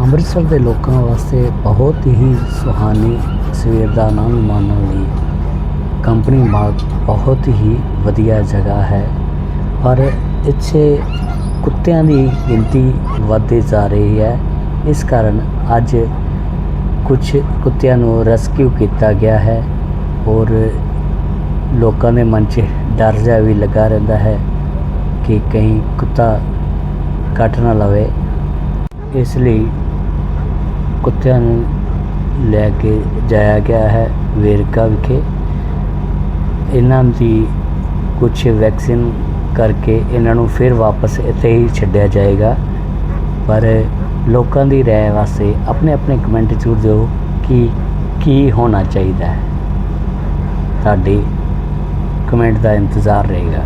ਅੰਮ੍ਰਿਤਸਰ ਦੇ ਲੋਕਾਂ ਵਾਸਤੇ ਬਹੁਤ ਹੀ ਸੁਹਾਨੀ ਸਵੇਰ ਦਾ ਆਨੰਦ ਮਾਣਨ ਲਈ ਕੰਪਨੀ ਬਾਗ ਬਹੁਤ ਹੀ ਵਧੀਆ ਜਗ੍ਹਾ ਹੈ। ਪਰ ਇੱਥੇ ਕੁੱਤਿਆਂ ਦੀ ਗਿਣਤੀ ਵੱਧਦੀ ਜਾ ਰਹੀ ਹੈ। ਇਸ ਕਾਰਨ ਅੱਜ ਕੁਝ ਕੁੱਤਿਆਂ ਨੂੰ ਰੈਸਕਿਊ ਕੀਤਾ ਗਿਆ ਹੈ ਔਰ ਲੋਕਾਂ ਦੇ ਮਨ 'ਚ ਡਰ ਜਿਹਾ ਵੀ ਲੱਗਾ ਰਹਿੰਦਾ ਹੈ ਕਿ ਕहीं ਕੁੱਤਾ ਕੱਟ ਨਾ ਲਵੇ। ਇਸ ਲਈ ਕੁੱਤਿਆਂ ਨੂੰ ਲੈ ਕੇ ਜਾਇਆ ਗਿਆ ਹੈ ਵੇਰਕਾ ਵਿਖੇ। ਇਹਨਾਂ ਦੀ ਕੁਝ ਵੈਕਸੀਨ ਕਰਕੇ ਇਹਨਾਂ ਨੂੰ ਫਿਰ ਵਾਪਸ ਇੱਥੇ ਹੀ ਛੱਡਿਆ ਜਾਏਗਾ। ਪਰ ਲੋਕਾਂ ਦੀ ਰਾਏ ਵਾਸਤੇ ਆਪਣੇ ਆਪਣੇ ਕਮੈਂਟ ਜ਼ਰੂਰ ਦਿਓ ਕਿ ਕੀ ਹੋਣਾ ਚਾਹੀਦਾ ਹੈ। ਤੁਹਾਡੇ ਕਮੈਂਟ ਦਾ ਇੰਤਜ਼ਾਰ ਰਹੇਗਾ।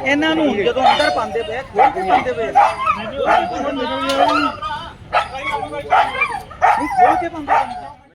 ਇਹਨਾਂ ਨੂੰ ਜਦੋਂ ਅੰਦਰ ਪਾਉਂਦੇ ਪਏ ਖੋਲ ਕੇ ਪਾਉਂਦੇ ਪਏ ਨਹੀਂ ਖੋਲ ਕੇ ਪਾਉਂਦੇ ਪਏ